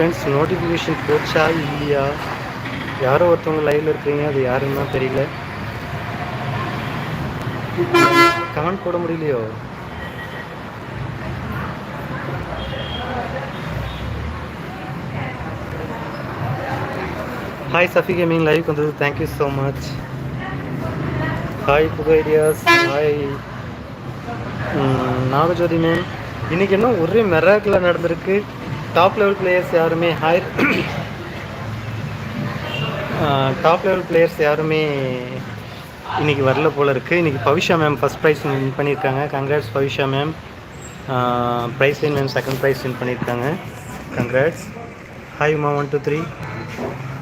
Friends notification போச்சா? இல்லையா? யாரோ ஒருத்தவங்க லைவில் இருக்கிறீங்க அது யாருன்னு தெரியல. கமெண்ட் போட முடியலையோ? ஹாய் சஃபி கேமிங் லைவ் வந்தது. Thank you so much hi புகைடியாஸ் hi Nagajothi ma'am இன்னைக்கு என்ன ஒரே மெராக்கில் நடந்திருக்கு. டாப் லெவல் பிளேயர்ஸ் யாருமே ஹாய் டாப் லெவல் பிளேயர்ஸ் யாருமே இன்னைக்கு வரல போல் இருக்குது இன்றைக்கி Pavisha ma'am first prize win பண்ணியிருக்காங்க. Congrats Pavisha ma'am prize win ma'am second prize win பண்ணியிருக்காங்க. Congrats hi Uma one two three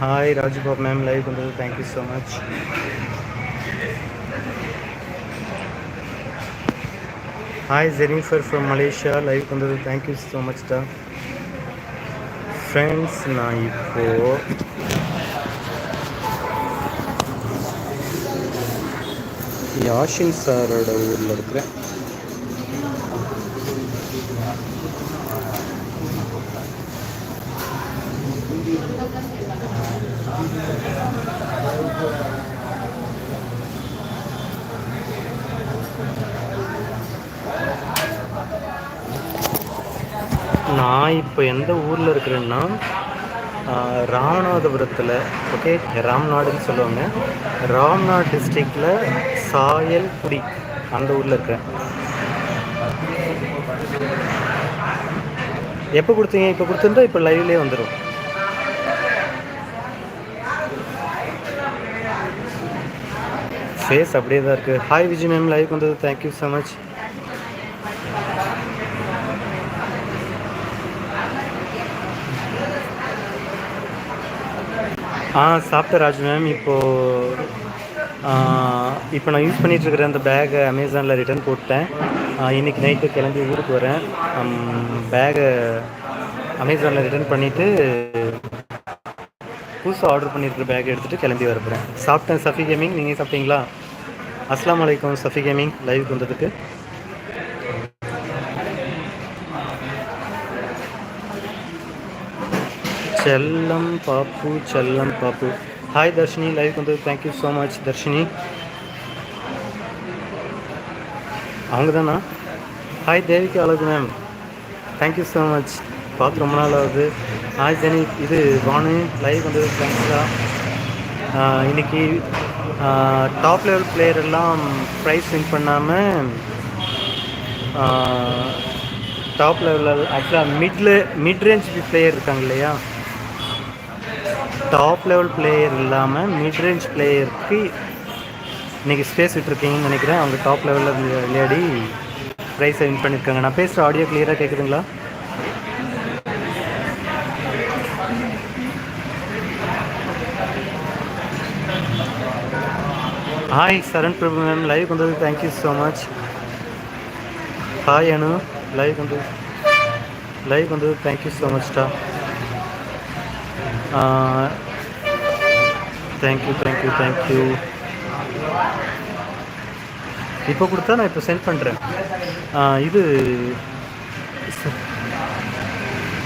hi Rajubab ma'am live பண்ணுறது thank you so much hi Jennifer from Malaysia live பண்ணுறது thank you so much டா friends நான் இப்போ யாஷின் சாரோட ஊரில் இருக்கிறேன் நான் இப்போ எந்த ஊரில் இருக்கிறேன்னா ராமநாதபுரத்தில் ஓகே ராம்நாடுன்னு சொல்லுவாங்க. ராம்நாட் டிஸ்ட்ரிக்டில் சாயல்குடி அந்த ஊரில் இருக்கிறேன். எப்போ கொடுத்தீங்க? இப்போ கொடுத்துருந்தா இப்போ லைவ்லேயே வந்துடும் ஃபேஸ் அப்படியே தான் இருக்குது ஹாய் விஜய் மேம் லைவ் வந்தது தேங்க்யூ ஸோ மச் ஆ சாப்பிட்டேன் ராஜ் மேம். இப்போது இப்போ நான் யூஸ் பண்ணிகிட்டு இருக்கிற அந்த பேகை அமேசானில் ரிட்டர்ன் போட்டேன் இன்றைக்கி நைட்டு கிளம்பி ஊருக்கு வரேன். பேகை அமேசானில் ரிட்டர்ன் பண்ணிவிட்டு புதுசாக ஆர்டர் பண்ணியிருக்கிற பேக் எடுத்துகிட்டு கிளம்பி வரப்போகிறேன் சாப்பிட்டேன் சஃபி கேமிங் நீங்கள் சாப்பிட்டீங்களா? அஸ்லாம் வலைக்கம் சஃபி கேமிங் லைவ் வந்ததுக்கு. செல்லம் பாப்பு செல்லம் பாப்பு. ஹாய் தர்ஷினி லைவ் வந்து thank you so much Darshini அவங்க தானா ஹாய் தேவிக்கு அழகு மேம் தேங்க்யூ ஸோ மச் பார்த்து ரொம்ப நாள் ஆகுது. ஹாய் ஜெனி இது வானு லைவ் வந்தது தேங்க்ஸா இன்னைக்கு டாப் லெவல் பிளேயர் எல்லாம் ப்ரைஸ் வின் பண்ணாமல் டாப் லெவலில் ஆக்சுவலாக மிட்ல மிட் ரேஞ்ச் பிளேயர் இருக்காங்க இல்லையா? டாப் லெவல் பிளேயர் இல்லாமல் மிட் ரேஞ்ச் பிளேயருக்கு இன்றைக்கி ஸ்பேஸ் விட்டுருக்கீங்கன்னு நினைக்கிறேன். அவங்க டாப் லெவலில் விளையாடி ப்ரைஸை வின் பண்ணியிருக்காங்க நான் பேசுகிற ஆடியோ கிளியராக கேட்குதுங்களா hi Charan Prabhu ma'am live கொண்டது thank you so much hi Anu. Live வந்தது லைவ் கொண்டது thank you so மச்டா thank you thank you thank you இப்போ கொடுத்தா நான் இப்போ சென்ட் பண்ணுறேன் இது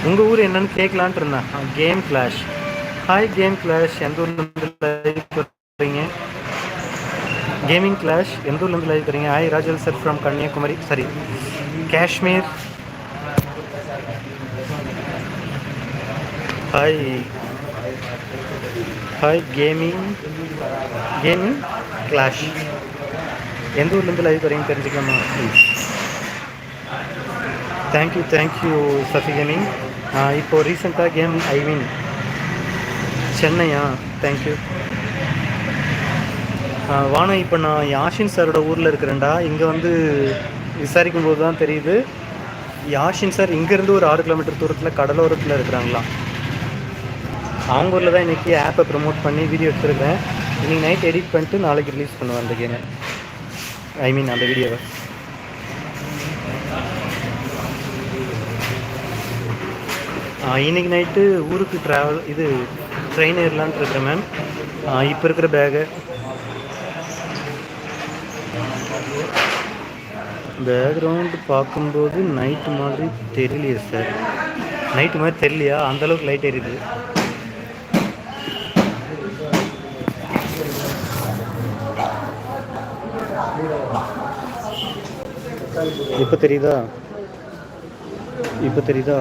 உங்கள் ஊர் என்னன்னு கேட்கலான்ட்டு இருந்தேன். Game clash hi game clash எந்த ஊர்லேருந்து லைவ் வரீங்க கேமிங் கிளாஷ் எந்த ஊர்லேருந்து லைவ் வரீங்க hi Rajal sir from Kanyakumari sorry Kashmir hi hi gaming gaming clash எந்த ஊர்லேருந்து லைவ் வரீங்க தெரிஞ்சுக்கலாமா? Please thank you thank you Safi gaming இப்போது ரீசெண்டாக கேம் ஐ மீன் சென்னையா? தேங்க்யூ வானா இப்போ நான் யாஷின் சாரோட ஊரில் இருக்கிறேன்டா. இங்கே வந்து விசாரிக்கும் போது தான் தெரியுது. யாஷின் சார் இங்கேருந்து ஒரு ஆறு கிலோமீட்டர் தூரத்தில் கடலோரத்தில் இருக்கிறாங்களாம். அவங்க ஊரில் தான் இன்றைக்கி ஆப்பை ப்ரொமோட் பண்ணி வீடியோ எடுத்துருக்கேன் இன்றைக்கி நைட் எடிட் பண்ணிட்டு நாளைக்கு ரிலீஸ் பண்ணுவேன் அந்த கேமை ஐ மீன் அந்த வீடியோவை இன்னைக்கு நைட்டு ஊருக்கு ட்ராவல் இது ட்ரெயின் ஏறலான்ட்டு இருக்கிறேன் மேம் இப்போ இருக்கிற பேகை பேக்ரவுண்டு பார்க்கும்போது நைட்டு மாதிரி தெரியலையே சார் நைட்டு மாதிரி தெரியலையா? அந்த அளவுக்கு லைட் எரியுது இப்போ தெரியுதா? இப்போ தெரியுதா?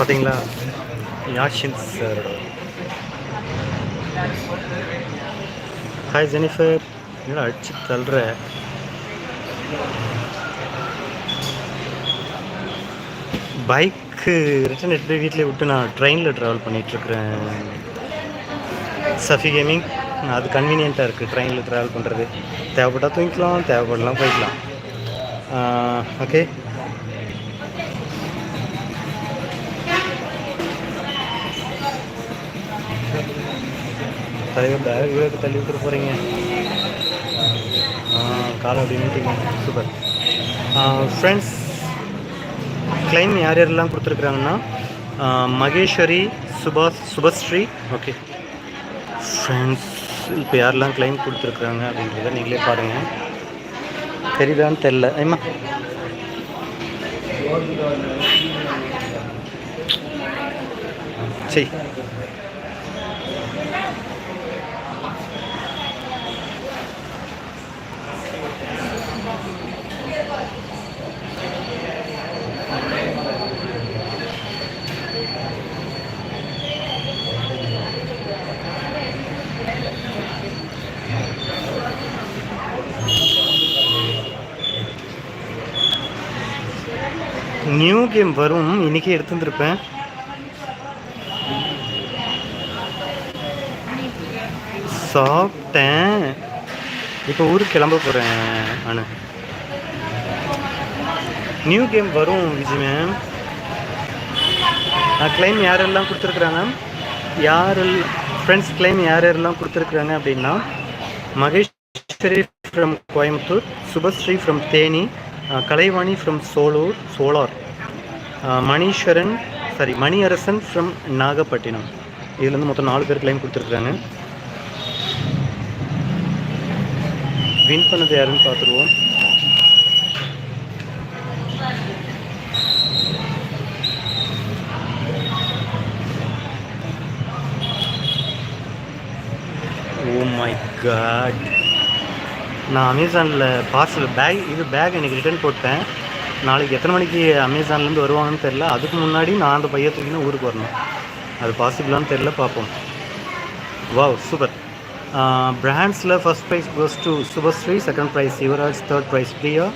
பார்த்தீங்களா? யாஷின் சாரோட ஹாய் ஜெனிஃபர் என்ன அடிச்சு தள்ளுற? பைக்கு ரிட்டன் எடுத்து போய் வீட்டிலே விட்டு நான் ட்ரெயினில் ட்ராவல் பண்ணிகிட்ருக்குறேன் சஃபி கேமிங் அது கன்வீனியண்ட்டாக இருக்குது ட்ரெயினில் ட்ராவல் பண்ணுறது தேவைப்பட்டால் தூங்கிக்கலாம் தேவைப்படலாம் போய்க்கலாம். ஓகே தலைவர் பேக் இவ்வளோ தள்ளி விட்டுட்டு போகிறீங்க காலை அப்படி மீட்டிங்க சூப்பர். ஃப்ரெண்ட்ஸ் கிளைம் யார் யாரெல்லாம் கொடுத்துருக்குறாங்கன்னா மகேஸ்வரி சுபாஷ் சுபஸ்ரீ ஓகே ஃப்ரெண்ட்ஸ் இப்போ யாரெல்லாம் கிளைம் கொடுத்துருக்குறாங்க அப்படின்றத நீங்களே பாருங்கள் தெரியுதான்னு தெரில ஐமா சரி. நியூ கேம் வரும். இன்னைக்கே எடுத்துருப்பேன் சாப்பிட்டேன். இப்போ ஊருக்கு கிளம்ப போகிறேன் அனு. நியூ கேம் வரும் விஜய் மேம் கிளைம் யாரெல்லாம் கொடுத்துருக்குறாங்க? யார் ஃப்ரெண்ட்ஸ் கிளைம் யார் யாரெல்லாம் கொடுத்துருக்குறாங்க அப்படின்னா Maheswari from Coimbatore Subashree from Theni Kalaivani from Solur solar. Maniswaran sorry Maniyarasan from Nagapattinam. இதுலேருந்து மொத்தம் நாலு பேர் கிளைம் கொடுத்துருக்குறாங்க. வின் பண்ணது யாருன்னு பார்த்துருவோம். ஓ மை காட் நான் அமேசானில் பார்சல் பேக் இது பேக் எனக்கு ரிட்டர்ன் போட்டேன். நாளைக்கு எத்தனை மணிக்கு அமேசான்லேருந்து வருவாங்கன்னு தெரில அதுக்கு முன்னாடி நான் அந்த பையன் தூக்கினா ஊருக்கு வரணும். அது பாசிபிளான்னு தெரில பார்ப்போம். Wow super பிராண்ட்ஸில் first prize goes to Subashree second prize Yuvaraj third prize Priya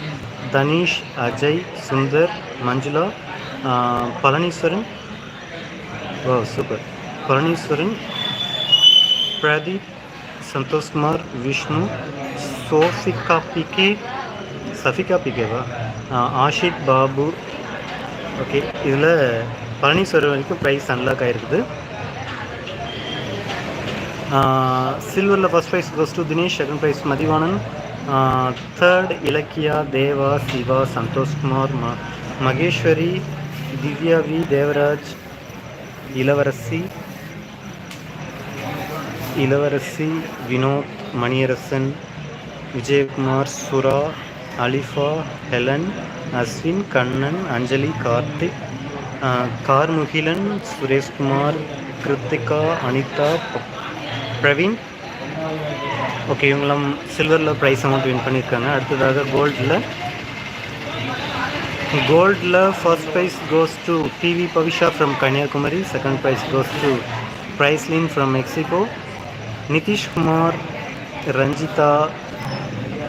Thanish Ajay Sundar Manjula Palaniswaran wow super Palaniswaran Pradeep Santhoshkumar Vishnu Sofika PK Safika பிகேவா Ashith Babu okay இதில் பழனீஸ்வரர் வரைக்கும் ப்ரைஸ் அன்லாக் ஆகிருக்குது சில்வரில் first prize goes to Dinesh second prize Mathivanan third Ilakkiya Deva Siva Santhoshkumar ம Maheswari Divya we Devaraj இளவரசி இளவரசி Vinod Maniyarasan Vijayakumar Sura Alifa Helen Ashwin Kannan Anjali Karthik Karmugilan Sureshkumar Kiruthika Anitha ப- Praveen. Okay இவங்களாம் சில்வரில் ப்ரைஸ் அமௌண்ட் வின் பண்ணியிருக்காங்க. அடுத்ததாக கோல்டில் கோல்டில் first prize goes to PV Pavisha from Kanyakumari second prize goes to பிரைஸ்லின் from Mexico Nitishkumar Ranjitha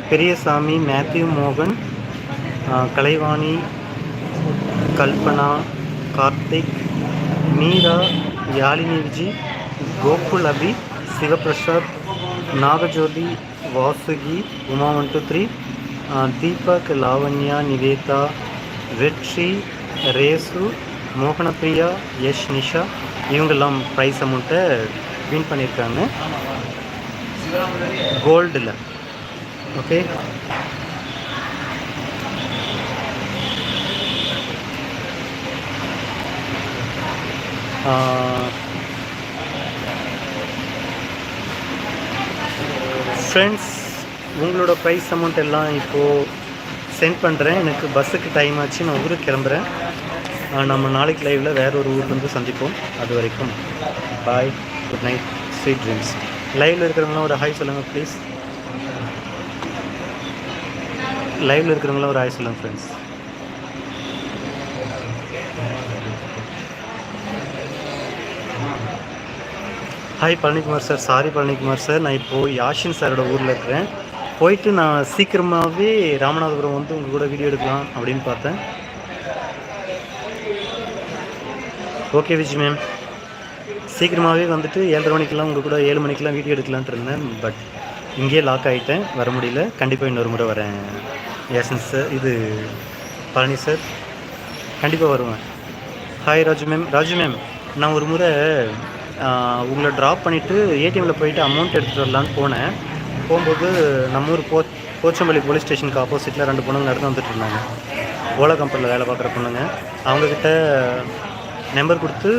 Periyasamy Matthew மோகன் Kalaivani Kalpana Karthik Meera Yazhini Viji Gokul Abi Sivaprasad Nagajothi Vasuki Uma one two three Deepak Lavanya Nivetha Vetri race Mohanapriya Yash Nisha இவங்கெல்லாம் price அமௌண்ட்டை win பண்ணியிருக்காங்க. கோல்டில் okay. Friends உங்களோட prize amount எல்லாம் இப்போது send பண்ணுறேன் எனக்கு பஸ்ஸுக்கு டைம் ஆச்சு. நான் ஊருக்கு கிளம்புறேன். நம்ம நாளைக்கு லைவில் வேறு ஒரு ஊருக்கு வந்து சந்திப்போம். அது வரைக்கும் bye good night sweet dreams லைவில் இருக்கிறவங்களாம் ஒரு ஹாய் சொல்லுங்கள் ப்ளீஸ் லைவில் இருக்கிறவங்களாம் ஒரு ஹாய் சொல்லுங்கள் friends hi Palanikumar sir sorry Palanikumar sir நான் இப்போது யாஷின் சாரோட ஊரில் இருக்கிறேன். போயிட்டு நான் சீக்கிரமாகவே ராமநாதபுரம் வந்து உங்கள் கூட வீடியோ எடுக்கலாம் அப்படின்னு பார்த்தேன். ஓகே விஜய் மேம் சீக்கிரமாகவே வந்துட்டு ஏழரை மணிக்கெலாம் உங்கள் கூட ஏழு மணிக்கெலாம் வீடியோ எடுக்கலான்ட்டு இருந்தேன் பட் இங்கேயே லாக் ஆகிட்டேன் வர முடியல. கண்டிப்பாக இன்னொரு முறை வரேன். யசன் சார் இது பழனி சார் கண்டிப்பாக வருவேன். Hi Raju ma'am Raju ma'am நான் ஒரு முறை உங்களை ட்ராப் பண்ணிவிட்டு ஏடிஎம்மில் போயிட்டு அமௌண்ட் எடுத்துகிட்டு வரலான்னு போனேன். போகும்போது நம்ம ஊர் போ போச்சம்பள்ளி போலீஸ் ஸ்டேஷனுக்கு ஆப்போசிட்டில் ரெண்டு பொண்ணுங்க நடந்து வந்துட்டு இருந்தாங்க. ஓலா கம்பெனியில் வேலை பார்க்குற பொண்ணுங்க. அவங்கக்கிட்ட நம்பர் கொடுத்து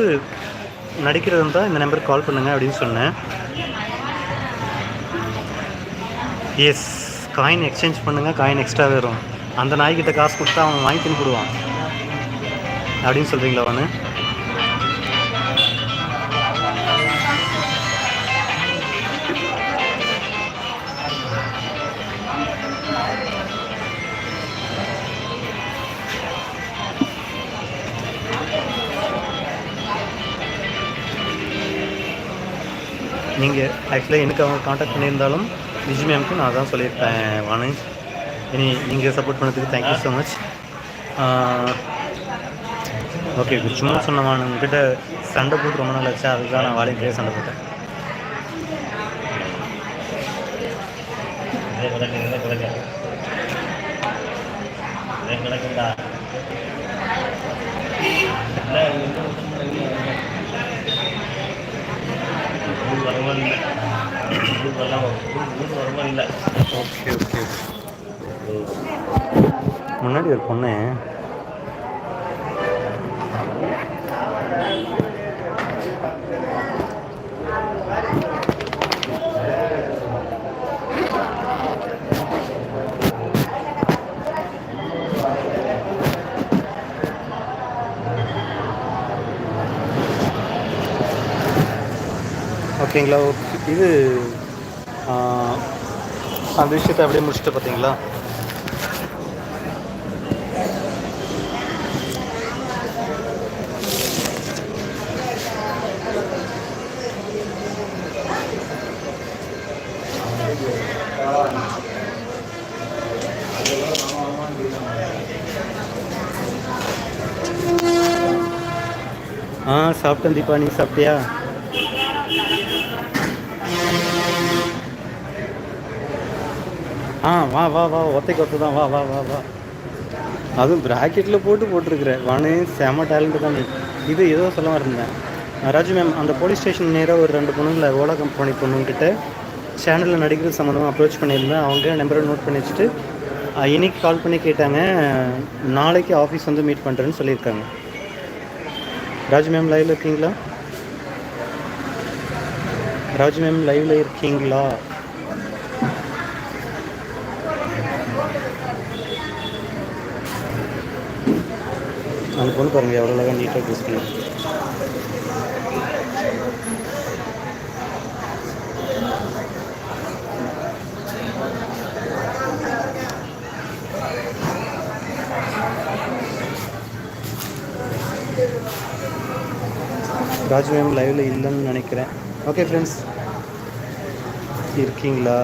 நடிக்கிறது இருந்தால் இந்த நம்பருக்கு கால் பண்ணுங்கள் அப்படின்னு சொன்னேன். எஸ் காயின் எக்ஸ்சேஞ்ச் பண்ணுங்கள் காயின் எக்ஸ்ட்ரா வரும் அந்த நாய்கிட்ட காசு கொடுத்தா அவன் வாங்கி தின்னுடுவான் அப்படின்னு சொல்கிறீங்களா அவனு? நீங்கள் ஆக்சுவலாக எனக்கு அவங்க காண்டாக்ட் பண்ணியிருந்தாலும் விஜய் மேம்க்கு நான் தான் சொல்லியிருப்பேன் வானு இனி நீங்கள் சப்போர்ட் பண்ணதுக்கு தேங்க்யூ ஸோ மச் ஓகே சும்மா சொன்னவான் உங்ககிட்ட சண்டை போட்டு ரொம்ப நாள் ஆச்சு அதுதான் நான் வாலியன்ட்ரியாக சண்டை போட்டேன். Okay okay. முன்னாடி ஒரு பொண்ணு. ஓகேங்களா ஓகே. இது அந்த விஷயத்தை அப்படியே முடிச்சுட்டு பார்த்தீங்களா ஆ சாப்பிட்டேன் தீபா நீ சாப்பிட்டியா ஆ வா வா வா ஒத்தைக்கு ஒத்தை தான். வா வா வா வா. அதுவும் ப்ராக்கெட்டில் போட்டு போட்டிருக்கிறேன் வானே செம டேலண்ட்டு தான் இது. ஏதோ சொல்ல இருந்தேன் ராஜு மேம் அந்த போலீஸ் ஸ்டேஷன் நேராக ஒரு ரெண்டு பொண்ணுங்களை ஓலா கம்பெனி பொண்ணுங்கிட்ட சேனலில் நடிக்கிறது சம்மந்தமாக அப்ரோச் பண்ணியிருந்தேன். அவங்க நம்பரை நோட் பண்ணி வச்சுட்டு இன்னைக்கு கால் பண்ணி கேட்டாங்க. நாளைக்கு ஆஃபீஸ் வந்து மீட் பண்ணுறேன்னு சொல்லியிருக்காங்க. ராஜு மேம் லைவில் இருக்கீங்களா? ராஜு மேம் லைவில் இருக்கீங்களா? அந்த பொண்ணு பாருங்கள் எவ்வளோ அழகாக நீட்டாக ட்ரெஸ் பண்ணி ராஜ் மேம் லைவில் இல்லைன்னு நினைக்கிறேன். ஓகே ஃப்ரெண்ட்ஸ் இருக்கீங்களா?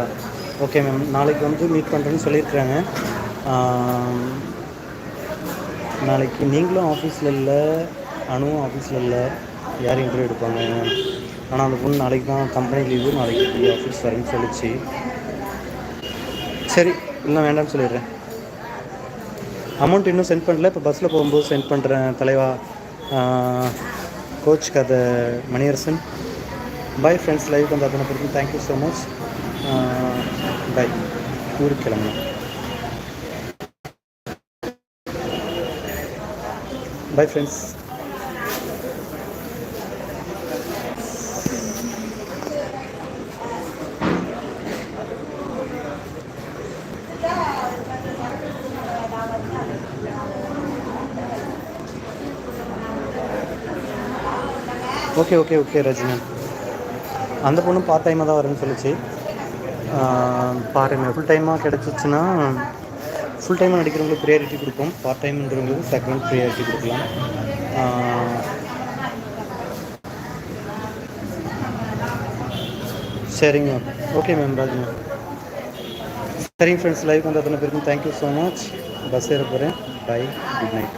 ஓகே மேம் நாளைக்கு வந்து மீட் பண்ணுறேன்னு சொல்லியிருக்கிறாங்க. நாளைக்கு நீங்களும் ஆஃபீஸில் இல்லை அணுவும் ஆஃபீஸில் இல்லை யார் இன்டர்வியூ எடுப்பாங்க? ஆனால் அந்த பொண்ணு நாளைக்கு தான் கம்பெனி லீவு நாளைக்கு ஃப்ரீ ஆஃபீஸ் வரேன்னு சொல்லிச்சு. சரி இல்லை வேண்டாம்னு சொல்லிடுறேன். அமௌண்ட் இன்னும் சென்ட் பண்ணல. இப்போ பஸ்ஸில் போகும்போது சென்ட் பண்ணுறேன் தலைவா. கோச் கதை மணியரசன். பை ஃப்ரெண்ட்ஸ் லைவ் வந்து அதனை பிறகு தேங்க்யூ ஸோ மச் பை ஊருக்கு கிளம்பலாம் bye friends okay okay okay Rajini அந்த பொண்ணும் பார்ட் டைமாக தான் வரும்னு சொல்லிச்சு. பாருங்கள் ஃபுல் டைமாக கிடச்சிச்சின்னா ஃபுல் டைம் நடிக்கிறவங்களுக்கு ப்ரியாரிட்டி கொடுப்போம். பார்ட் டைம்ன்றவங்களுக்கு செகண்ட் ப்ரியாரிட்டி கொடுக்கலாம். சரிங்க. Ma'am okay ma'am Raj ma'am சரிங்க ஃப்ரெண்ட்ஸ் லைவ் வந்து அத்தனை பேருக்கும் தேங்க்யூ ஸோ மச் பஸ் ஏற போகிறேன் பை குட் நைட்